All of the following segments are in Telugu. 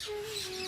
Mm-hmm.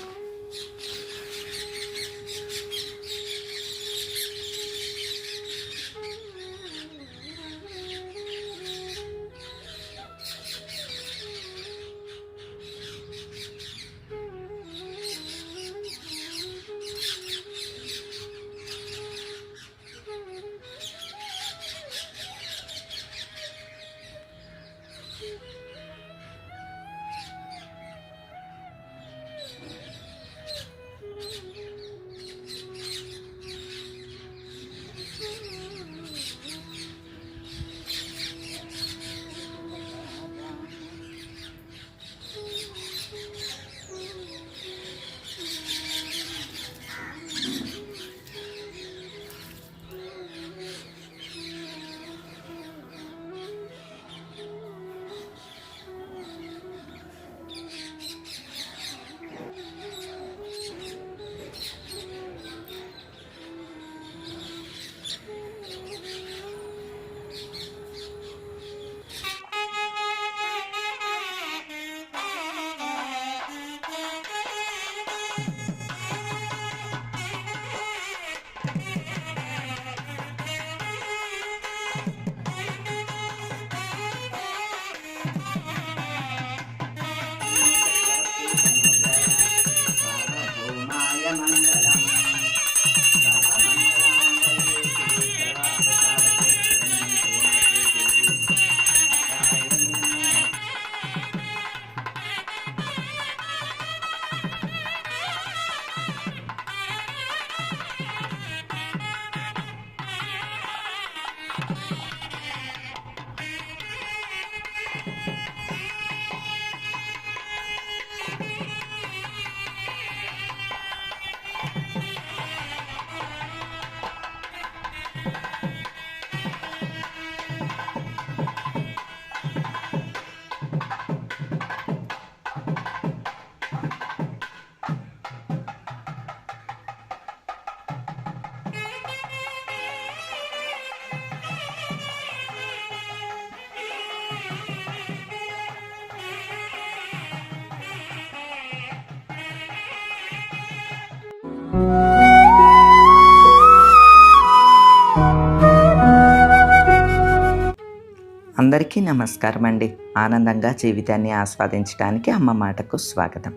అందరికీ నమస్కారం అండి ఆనందంగా జీవితాన్ని ఆస్వాదించడానికి అమ్మ మాటకు స్వాగతం.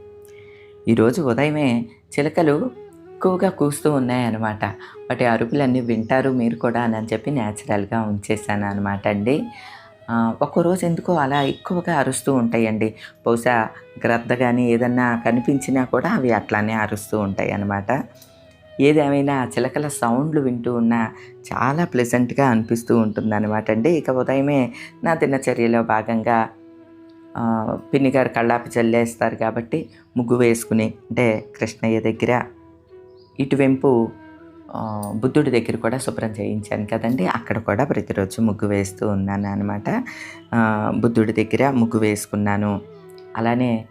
ఈరోజు ఉదయమే చిలకలు ఎక్కువగా కూస్తూ ఉన్నాయన్నమాట. వాటి అరుపులన్నీ వింటారు మీరు కూడా అని చెప్పి న్యాచురల్గా ఉంచేసాను అనమాట అండి ఒక్కరోజు ఎందుకో అలా ఎక్కువగా అరుస్తూ ఉంటాయండి. బహుశా గ్రద్ద కానీ ఏదన్నా కనిపించినా కూడా అవి అట్లానే అరుస్తూ ఉంటాయి అన్నమాట ఏదేమైనా చిలకల సౌండ్లు వింటూ ఉన్నా చాలా ప్లెజెంట్గా అనిపిస్తూ ఉంటుంది అనమాట అండి. ఇక ఉదయమే నా దినచర్యలో భాగంగా పిన్నిగారు పిన్ని కళ్ళాపి చల్లేస్తారు కాబట్టి ముగ్గు వేసుకుని అంటే కృష్ణయ్య దగ్గర ఇటువెంపు బుద్ధుడి దగ్గర కూడా శుభ్రం చేయించాను కదండి. అక్కడ కూడా ప్రతిరోజు ముగ్గు వేస్తూ ఉన్నాను అనమాట బుద్ధుడి దగ్గర ముగ్గు వేసుకున్నాను. అలానే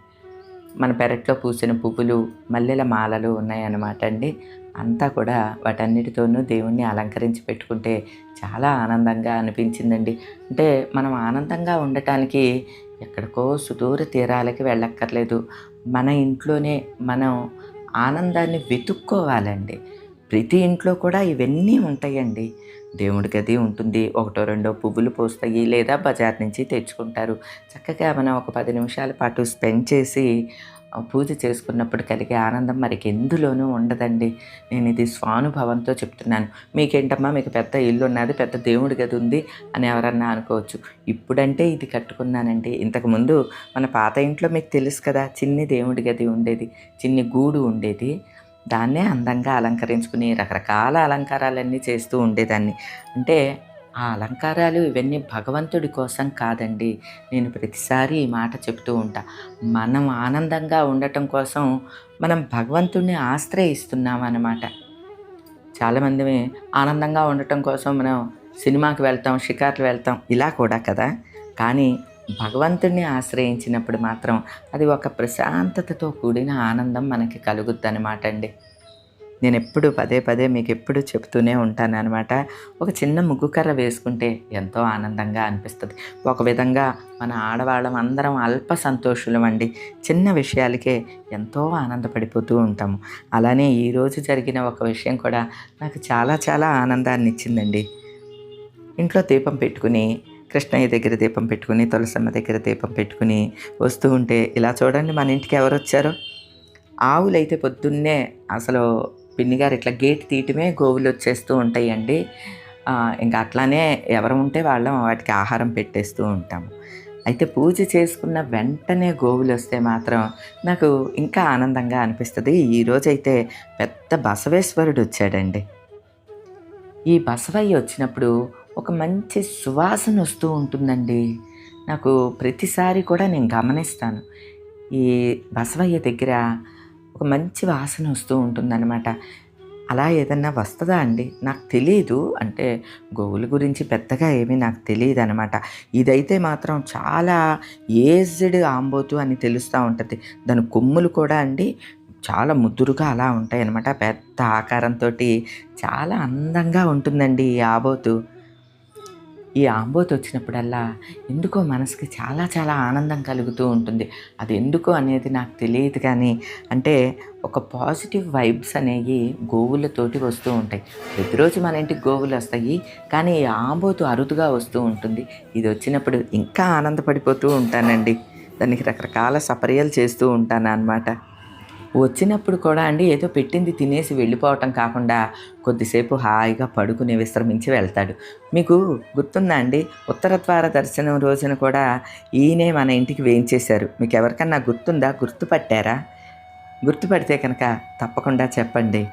మన పెరట్లో పూసిన పువ్వులు మల్లెల మాలలు ఉన్నాయన్నమాట అండి. అంతా కూడా వాటన్నిటితోనూ దేవుణ్ణి అలంకరించి పెట్టుకుంటే చాలా ఆనందంగా అనిపించిందండి. అంటే మనం ఆనందంగా ఉండటానికి ఎక్కడికో సుదూర తీరాలకి వెళ్ళక్కర్లేదు. మన ఇంట్లోనే మనం ఆనందాన్ని వెతుక్కోవాలండి. ప్రతి ఇంట్లో కూడా ఇవన్నీ ఉంటాయండి. దేవుడి గది ఉంటుంది ఒకటో రెండో పువ్వులు పోస్తాయి లేదా బజార్ నుంచి తెచ్చుకుంటారు. చక్కగా మనం ఒక పది నిమిషాల పాటు స్పెండ్ చేసి పూజ చేసుకున్నప్పుడు కలిగే ఆనందం మరికి ఎందులోనూ ఉండదండి. నేను ఇది స్వానుభవంతో చెప్తున్నాను. మీకేంటమ్మా? మీకు పెద్ద ఇల్లు ఉన్నది పెద్ద దేవుడి గది ఉంది అని ఎవరన్నా అనుకోవచ్చు. ఇప్పుడంటే ఇది కట్టుకున్నానండి. ఇంతకుముందు మన పాత ఇంట్లో మీకు తెలుసు కదా చిన్ని దేవుడి గది ఉండేది చిన్ని గూడు ఉండేది. దాన్నే అందంగా అలంకరించుకుని రకరకాల అలంకారాలన్నీ చేస్తూ ఉండేదాన్ని. అంటే ఆ అలంకారాలు ఇవన్నీ భగవంతుడి కోసం కాదండి. నేను ప్రతిసారి ఈ మాట చెప్తూ ఉంటా. మనం ఆనందంగా ఉండటం కోసం మనం భగవంతుడిని ఆశ్రయిస్తున్నాం అన్నమాట చాలామంది ఆనందంగా ఉండటం కోసం మనం సినిమాకి వెళ్తాం షికార్లు వెళ్తాం ఇలా కూడా కదా. కానీ భగవంతుడిని ఆశ్రయించినప్పుడు మాత్రం అది ఒక ప్రశాంతతతో కూడిన ఆనందం మనకి కలుగుద్ది అనమాట అండి. నేను ఎప్పుడు పదే పదే మీకు ఎప్పుడు చెప్తూనే ఉంటాను అనమాట ఒక చిన్న ముగ్గుకర్ర వేసుకుంటే ఎంతో ఆనందంగా అనిపిస్తుంది. ఒక విధంగా మన ఆడవాళ్ళం అందరం అల్ప సంతోషులం అండి. చిన్న విషయాలకే ఎంతో ఆనందపడిపోతూ ఉంటాము. అలానే ఈరోజు జరిగిన ఒక విషయం కూడా నాకు చాలా చాలా ఆనందాన్ని ఇచ్చిందండి ఇంట్లో దీపం పెట్టుకుని కృష్ణయ్య దగ్గర దీపం పెట్టుకుని తులసమ్మ దగ్గర దీపం పెట్టుకుని వస్తూ ఉంటే ఇలా చూడండి మన ఇంటికి ఎవరు వచ్చారో ఆవులైతే పొద్దున్నే అసలు పిన్ని గారు ఇట్లా గేట్ తీయటమే గోవులు వచ్చేస్తూ ఉంటాయండి. ఇంకా అట్లానే ఎవరు ఉంటే వాళ్ళం వాటికి ఆహారం పెట్టేస్తూ ఉంటాము. అయితే పూజ చేసుకున్న వెంటనే గోవులు వస్తే మాత్రం నాకు ఇంకా ఆనందంగా అనిపిస్తుంది. ఈరోజైతే పెద్ద బసవేశ్వరుడు వచ్చాడండి. ఈ బసవయ్య వచ్చినప్పుడు ఒక మంచి సువాసన వస్తూ ఉంటుందండి. నాకు ప్రతిసారి కూడా నేను గమనిస్తాను. ఈ బసవయ్య దగ్గర ఒక మంచి వాసన వస్తూ ఉంటుందన్నమాట. అలా ఏదన్నా వస్తుందా అండి? నాకు తెలియదు అంటే గోవుల గురించి పెద్దగా ఏమీ నాకు తెలియదు అనమాట ఇదైతే మాత్రం చాలా ఏజ్డ్ ఆంబోతు అని తెలుస్తూ ఉంటుంది. దాని కొమ్ములు కూడా అండి చాలా ముద్దురుగా అలా ఉంటాయి అనమాట పెద్ద ఆకారంతో చాలా అందంగా ఉంటుందండి ఈ ఆబోతు. ఈ ఆంబోతు వచ్చినప్పుడల్లా ఎందుకో మనసుకి చాలా చాలా ఆనందం కలుగుతూ ఉంటుంది. అది ఎందుకు అనేది నాకు తెలియదు కానీ అంటే ఒక పాజిటివ్ వైబ్స్ అనేవి గోవులతోటి వస్తూ ఉంటాయి. ప్రతిరోజు మన ఇంటికి గోవులు వస్తాయి కానీ ఈ ఆంబోతు అరుదుగా వస్తూ ఉంటుంది. ఇది వచ్చినప్పుడు ఇంకా ఆనందపడిపోతూ ఉంటానండి. దానికి రకరకాల సపర్యలు చేస్తూ ఉంటాను అన్నమాట వచ్చినప్పుడు కూడా అండి ఏదో పెట్టింది తినేసి వెళ్ళిపోవటం కాకుండా కొద్దిసేపు హాయిగా పడుకుని విశ్రమించి వెళ్తాడు. మీకు గుర్తుందా అండి? ఉత్తర ద్వార దర్శనం రోజున కూడా ఈయనే మన ఇంటికి వేయించేశారు. మీకు ఎవరికన్నా గుర్తుందా? గుర్తుపట్టారా? గుర్తుపడితే కనుక తప్పకుండా చెప్పండి.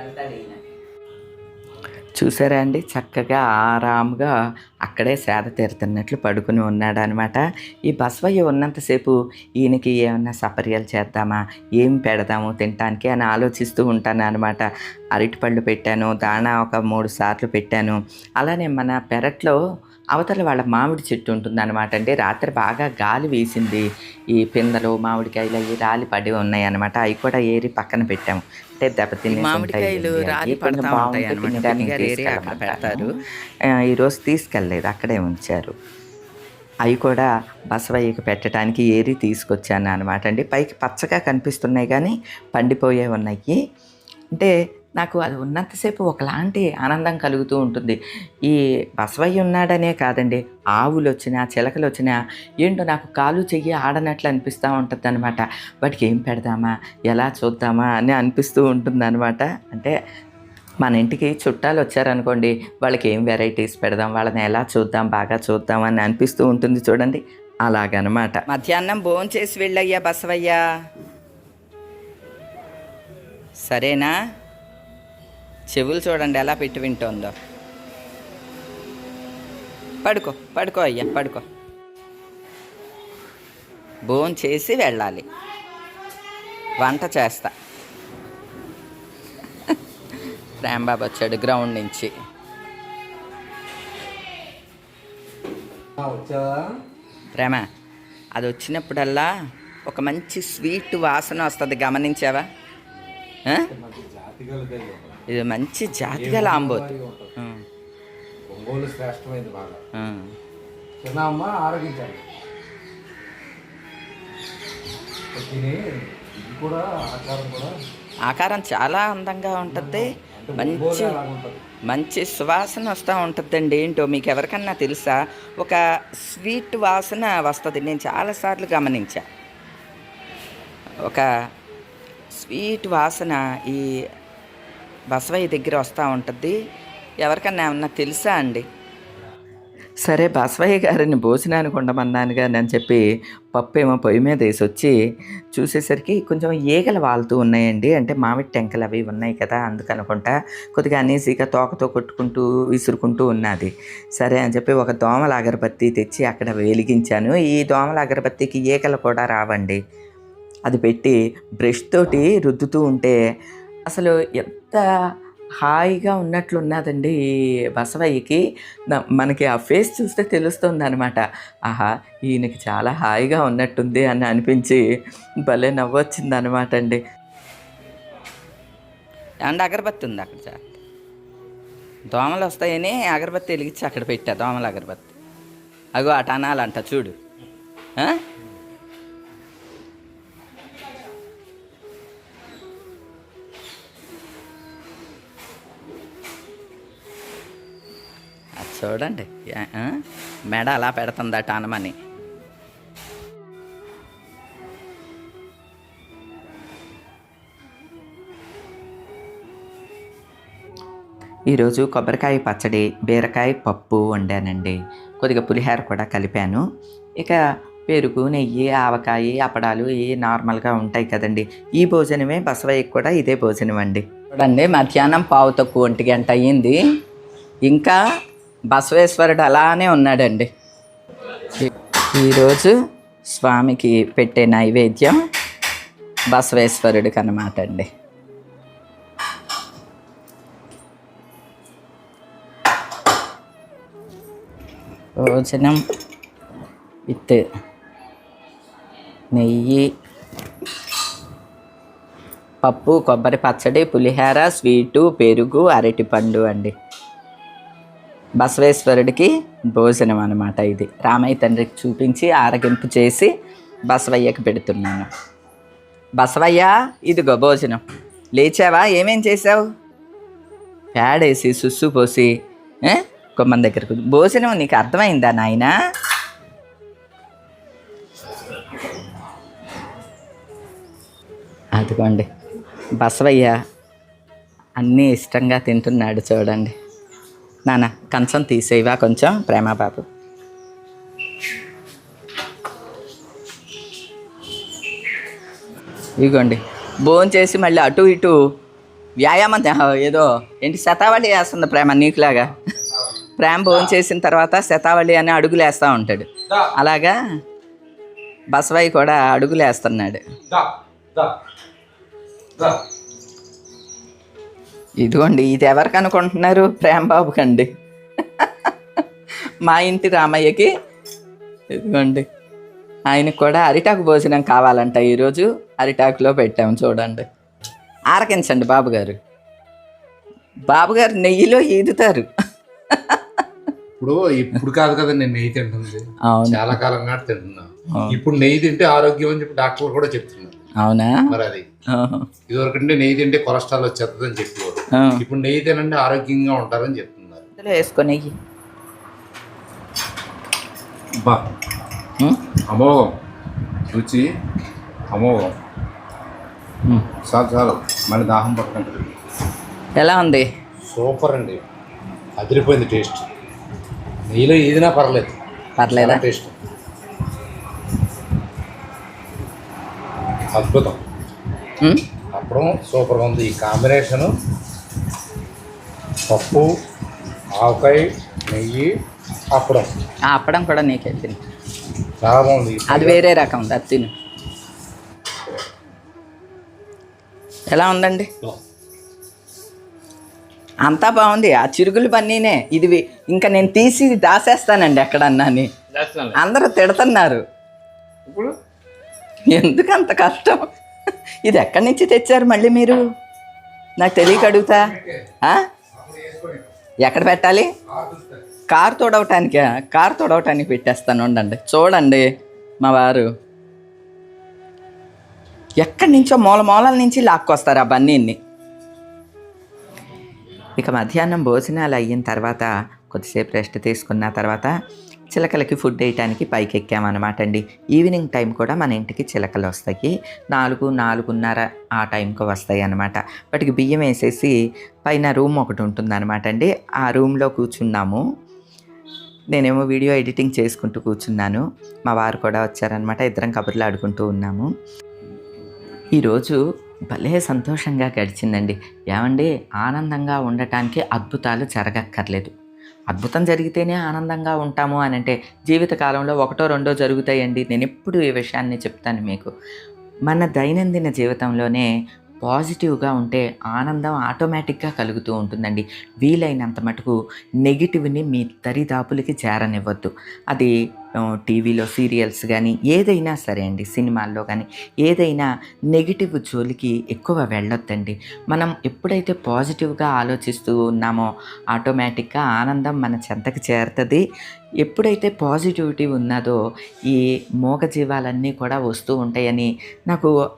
వెళ్తాడు ఈయన. చూసారా అండి? చక్కగా ఆరాముగా అక్కడే సేద తీరుతున్నట్లు పడుకుని ఉన్నాడు అనమాట ఈ బసవయ్య ఉన్నంతసేపు ఈయనకి ఏమన్నా సపర్యలు చేద్దామా? ఏం పెడదాము తినటానికి అని ఆలోచిస్తూ ఉంటాను అనమాట అరటిపళ్ళు పెట్టాను దాణా ఒక మూడు సార్లు పెట్టాను. అలానే మన పెరట్లో అవతల వాళ్ళ మామిడి చెట్టు ఉంటుంది అనమాట అంటే రాత్రి బాగా గాలి వేసింది. ఈ పిందలు మామిడికాయలు అవి రాలి పడి ఉన్నాయి అనమాట అవి కూడా ఏరి పక్కన పెట్టాము. అంటే మామిడికాయలు రాలి పడతా ఉంటాయి అన్నమాట. పెడతారు. ఈరోజు తీసుకెళ్ళలేదు అక్కడే ఉంచారు. అవి కూడా బసవయ్యకి పెట్టడానికి ఏరి తీసుకొచ్చాను అనమాట అండి. పైకి పచ్చగా కనిపిస్తున్నాయి కానీ పండిపోయే ఉన్నాయి. అంటే నాకు అది ఉన్నంతసేపు ఒకలాంటి ఆనందం కలుగుతూ ఉంటుంది. ఈ బసవయ్య ఉన్నాడనే కాదండి ఆవులు వచ్చినా చిలకలు వచ్చినా ఏంటో నాకు కాలు చెయ్యి ఆడనట్లు అనిపిస్తూ ఉంటుంది అనమాట వాటికి ఏం పెడదామా ఎలా చూద్దామా అని అనిపిస్తూ ఉంటుంది అనమాట అంటే మన ఇంటికి చుట్టాలు వచ్చారనుకోండి వాళ్ళకి ఏం వెరైటీస్ పెడదాం వాళ్ళని ఎలా చూద్దాం బాగా చూద్దాం అని అనిపిస్తూ ఉంటుంది చూడండి. అలాగనమాట. మధ్యాహ్నం భోజనం చేసి వెళ్ళయ్యా బసవయ్యా. సరేనా? చెవులు చూడండి ఎలా పెట్టి వింటోందో. పడుకో పడుకో అయ్యా పడుకో. భోజనం చేసి వెళ్ళాలి. వంట చేస్తా. రాంబాబు వచ్చాడు గ్రౌండ్ నుంచి. ప్రేమ అది వచ్చినప్పుడల్లా ఒక మంచి స్వీట్ వాసన వస్తుంది గమనించావా? ఇది మంచి జాతిగల ఆంబోతు. ఆ, ఒంగోలు శ్రేష్టమైంది బాగా. చిన్నమ్మ ఆరోగించాలి. కూడా ఆకారం కూడా ఆకారం చాలా అందంగా ఉంటుంది. మంచి మంచి సువాసన వస్తూ ఉంటుందండి. ఏంటో మీకు ఎవరికన్నా తెలుసా? ఒక స్వీట్ వాసన వస్తుంది. నేను చాలాసార్లు గమనించా. ఒక స్వీట్ వాసన ఈ బసవయ్య దగ్గర వస్తూ ఉంటుంది. ఎవరికన్నా ఏమన్నా తెలుసా అండి? సరే బసవయ్య గారిని భోజనానికి ఉండమన్నాను కానీ అని చెప్పి పప్పు ఏమో పొయ్యి మీద వేసి వచ్చి చూసేసరికి కొంచెం ఈగలు వాలుతూ ఉన్నాయండి. అంటే మామిడి టెంకలు అవి ఉన్నాయి కదా అందుకనుకుంటా కొద్దిగా అనేసిగా తోకతో కొట్టుకుంటూ విసురుకుంటూ ఉన్నది. సరే అని చెప్పి ఒక దోమల అగరబత్తి తెచ్చి అక్కడ వెలిగించాను. ఈ దోమల అగరబత్తికి ఈగలు కూడా రావండి. అది పెట్టి బ్రష్ తోటి రుద్దుతూ ఉంటే అసలు ఎంత హాయిగా ఉన్నట్లున్నదండి బసవయ్యకి. మనకి ఆ ఫేస్ చూస్తే తెలుస్తుంది అనమాట ఆహా ఈయనకి చాలా హాయిగా ఉన్నట్టుంది అని అనిపించి భలే నవ్వొచ్చింది అనమాట అండి. అండ్ అగరబత్తి ఉంది అక్కడ సార్. దోమలు వస్తాయని అగరబత్తి వెలిగించి అక్కడ పెట్టా దోమల అగరబత్తి. అగో అటు అనాలంట చూడు. చూడండి. మెడ అలా పెడుతుందట అనమని ఈరోజు కొబ్బరికాయ పచ్చడి బీరకాయ పప్పు వండానండి. కొద్దిగా పులిహోర కూడా కలిపాను. ఇక పెరుగు నెయ్యి ఆవకాయ అప్పడాలు ఇవి నార్మల్గా ఉంటాయి కదండి. ఈ భోజనమే బసవయ్యకి కూడా ఇదే భోజనం అండి చూడండి మధ్యాహ్నం పావు తక్కువ ఒంటి గంట అయ్యింది. ఇంకా బసవేశ్వరుడు అలానే ఉన్నాడండి. ఈరోజు స్వామికి పెట్టే నైవేద్యం బసవేశ్వరుడికి అన్నమాట అండి. భోజనం విత్ నెయ్యి పప్పు కొబ్బరి పచ్చడి పులిహోర స్వీటు పెరుగు అరటిపండు అండి. బసవేశ్వరుడికి భోజనం అనమాట ఇది. రామయ్య తండ్రికి చూపించి ఆరగింపు చేసి బసవయ్యకి పెడుతున్నాను. బసవయ్య ఇదిగో భోజనం. లేచావా? ఏమేం చేసావు పేడేసి సుస్సు పోసి ఏ? దగ్గరకు. భోజనం నీకు అర్థమైందా నాయనా? అదిగోండి. బసవయ్య అన్నీ ఇష్టంగా తింటున్నాడు చూడండి. నాన్న కంచం తీసేవా కొంచెం? ప్రేమ బాబు. ఇదిగోండి భోజనం చేసి మళ్ళీ అటు ఇటు వ్యాయామం ఏదో ఏంటి శతావళి వేస్తుంది ప్రేమ నీకులాగా? ప్రేమ భోజనం చేసిన తర్వాత శతావళి అని అడుగులు వేస్తూ ఉంటాడు. అలాగా? బసవయ్య కూడా అడుగులు వేస్తున్నాడు. ఇదిగోండి ఇది ఎవరికి అనుకుంటున్నారు? ప్రేమబాబు కండి. మా ఇంటి రామయ్యకి. ఇదిగోండి ఆయనకు కూడా అరిటాకు భోజనం కావాలంట. ఈరోజు అరిటాకులో పెట్టాము చూడండి. ఆరకించండి బాబుగారు బాబుగారు నెయ్యిలో ఈదుతారు. ఇప్పుడు ఇప్పుడు కాదు కదా నేను నెయ్యి తింటుంది. చాలా కాలం నాటి తింటున్నా. ఇప్పుడు నెయ్యి తింటే ఆరోగ్యం అని చెప్పి డాక్టర్లు కూడా చెప్తున్నారు. అవునా? మరి అది. ఇదివరకంటే నెయ్యి తింటే కొలెస్ట్రాల్ వచ్చేస్తుందని చెప్పేవారు. ఇప్పుడు నెయ్యి తినండి ఆరోగ్యంగా ఉంటారని చెప్తున్నారు. వేసుకో నెయ్యి. బా? అమోఘం. రుచి అమోఘం. చాలు చాలు. మళ్ళీ దాహం పట్టుకుంటుంది ఎలా ఉంది? సూపర్ అండి. అదిరిపోయింది టేస్ట్. నెయ్యిలో ఏదినా పర్లేదు. పర్లేదా? టేస్ట్. అద్భుతం? అప్పడం సూపర్గా ఉంది. ఈ కాంబినేషను పప్పు ఆవకాయ నెయ్యి అప్పడం. ఆ అప్పడం కూడా నీకే తిను. చాలా బాగుంది. అది వేరే రకం ఉంది అది తిను. ఎలా ఉందండి? అంతా బాగుంది. ఆ చిరుగులు పన్నీనే ఇది ఇంకా నేను తీసి దాసేస్తానండి ఎక్కడన్నా అని. అందరూ తిడుతున్నారు. ఇప్పుడు ఎందుకు అంత కష్టం? ఇది ఎక్కడి నుంచి తెచ్చారు మళ్ళీ మీరు? నాకు తెలియక అడుగుతా. ఎక్కడ పెట్టాలి? కారు తోడవటానికి? కారు తోడవటానికి పెట్టేస్తాను ఉండండి. చూడండి మా వారు. ఎక్కడి నుంచో మూల మూలల నుంచి లాక్కొస్తారు ఆ బన్నీని. ఇక మధ్యాహ్నం భోజనాలు అయిన తర్వాత కొద్దిసేపు రెస్ట్ తీసుకున్న తర్వాత చిలకలకి ఫుడ్ వేయటానికి పైకి ఎక్కామన్నమాట అండి ఈవినింగ్ టైం కూడా మన ఇంటికి చిలకలు వస్తాయి. నాలుగు నాలుగున్నర ఆ టైంకి వస్తాయి అన్నమాట వాటికి బియ్యం వేసేసి పైన రూమ్ ఒకటి ఉంటుందన్నమాట అండి ఆ రూమ్లో కూర్చున్నాము. నేనేమో వీడియో ఎడిటింగ్ చేసుకుంటూ కూర్చున్నాను. మా వారు కూడా వచ్చారనమాట ఇద్దరం కబుర్లు ఆడుకుంటూ ఉన్నాము. ఈరోజు భలే సంతోషంగా గడిచిందండి. ఏమండి? ఆనందంగా ఉండటానికి అద్భుతాలు జరగక్కర్లేదు. అద్భుతం జరిగితేనే ఆనందంగా ఉంటాము అని అంటే జీవితకాలంలో ఒకటో రెండో జరుగుతాయండి. నేను ఎప్పుడు ఈ విషయాన్ని చెప్తాను మీకు. మన దైనందిన జీవితంలోనే పాజిటివ్గా ఉంటే ఆనందం ఆటోమేటిక్గా కలుగుతూ ఉంటుందండి. వీలైనంత మటుకు నెగిటివ్ని మీ దరిదాపులకి చేరనివ్వద్దు. అది టీవీలో సీరియల్స్ కానీ ఏదైనా సరే అండి సినిమాల్లో కానీ ఏదైనా నెగిటివ్ జోలికి ఎక్కువ వెళ్ళొద్దండి. మనం ఎప్పుడైతే పాజిటివ్గా ఆలోచిస్తూ ఉన్నామో ఆటోమేటిక్గా ఆనందం మన చెంతకు చేరుతుంది. ఎప్పుడైతే పాజిటివిటీ ఉన్నదో ఈ మూగజీవాలన్నీ కూడా వస్తూ ఉంటాయని నాకు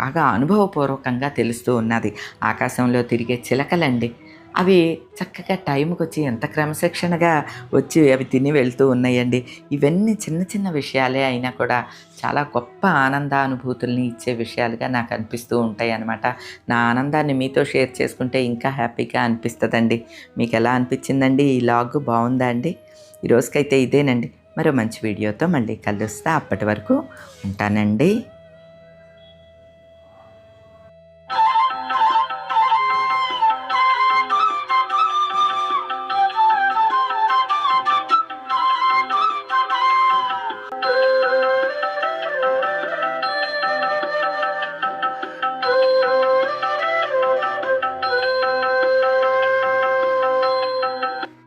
బాగా అనుభవపూర్వకంగా తెలుస్తూ ఉన్నది. ఆకాశంలో తిరిగే చిలకలండి. అవి చక్కగా టైంకి వచ్చి ఎంత క్రమశిక్షణగా వచ్చి అవి తిని వెళ్తూ ఉన్నాయండి. ఇవన్నీ చిన్న చిన్న విషయాలే అయినా కూడా చాలా గొప్ప ఆనందానుభూతుల్ని ఇచ్చే విషయాలుగా నాకు అనిపిస్తూ ఉంటాయి అన్నమాట నా ఆనందాన్ని మీతో షేర్ చేసుకుంటే ఇంకా హ్యాపీగా అనిపిస్తుందండి. మీకు ఎలా అనిపించిందండి? ఈ లాగ్ బాగుందా అండి? ఈ రోజుకైతే ఇదేనండి. మరో మంచి వీడియోతో మళ్ళీ కలుస్తా. అప్పటి వరకు ఉంటానండి.